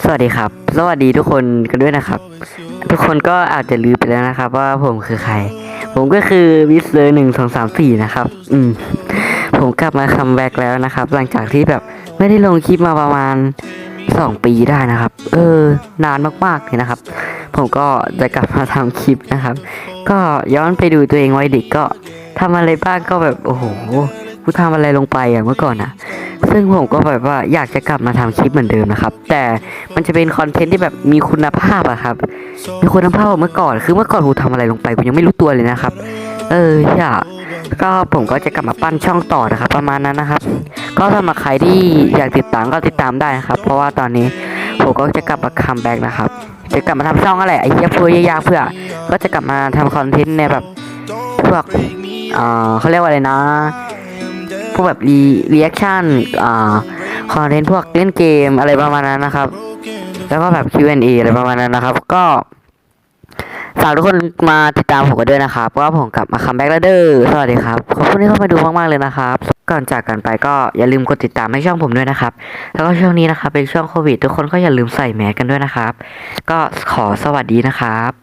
สวัสดีครับ สวัสดีทุกคนกันด้วยนะครับ ทุกคนก็อาจจะลืมไปแล้วนะครับ ว่าผมคือใคร ผมก็คือวิสเลอร์หนึ่งสองสามสี่นะครับ อืม ผมกลับมาคัมแบ็กแล้วนะครับ หลังจากที่แบบไม่ได้ลงคลิปมาประมาณสองปีได้นะครับ เออ นานมากๆเลยนะครับ ผมก็จะกลับมาทำคลิปนะครับ ก็ย้อนไปดูตัวเองวัยเด็กก็ทำอะไรบ้างก็แบบโอ้โหกูทำอะไรลงไปอะเมื่อก่อนอะ ซึ่งผมก็แบบว่าอยากจะกลับมาทำคลิปเหมือนเดิมนะครับ แต่มันจะเป็นคอนเทนต์ที่แบบมีคุณภาพอะครับ มีคุณภาพกว่าเมื่อก่อน คือเมื่อก่อนผมทำอะไรลงไปผมยังไม่รู้ตัวเลยนะครับ เอออย่าก็ผมก็จะกลับมาปั้นช่องต่อนะครับ ประมาณนั้นนะครับ ก็ถ้ามาใครที่อยากติดตามก็ติดตามได้นะครับ เพราะว่าตอนนี้ผมก็จะกลับมาคัมแบ็กนะครับ จะกลับมาทำช่องอะไรไอ้เหี้ยเพื่อยากๆเพื่อ ก็จะกลับมาทำคอนเทนต์ในแบบพวกเอ่อเขาเรียกว่าอะไรนะ พวกแบบรีรีแอคชั่นอ่าคอนเทนต์พวกเล่นเกมอะไรประมาณนั้นนะครับ แล้วก็แบบ Q&A อะไรประมาณนั้นนะครับ ก็ฝากทุกคนมาติดตามผมกันด้วยนะครับเพราะว่าผมกลับมาคัมแบ็กแล้วเด้อสวัสดีครับ ขอบคุณที่เข้ามาดูมากๆเลยนะครับ ก่อนจากกันไปก็อย่าลืมกดติดตามให้ช่องผมด้วยนะครับ แล้วก็ช่วงนี้นะครับเป็นช่วงโควิด ทุกคนก็อย่าลืมใส่แมสกันด้วยนะครับ ก็ขอสวัสดีนะครับ